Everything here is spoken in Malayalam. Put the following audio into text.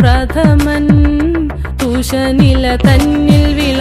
പ്രഥമൻ തുഷനില തന്നിൽ വിള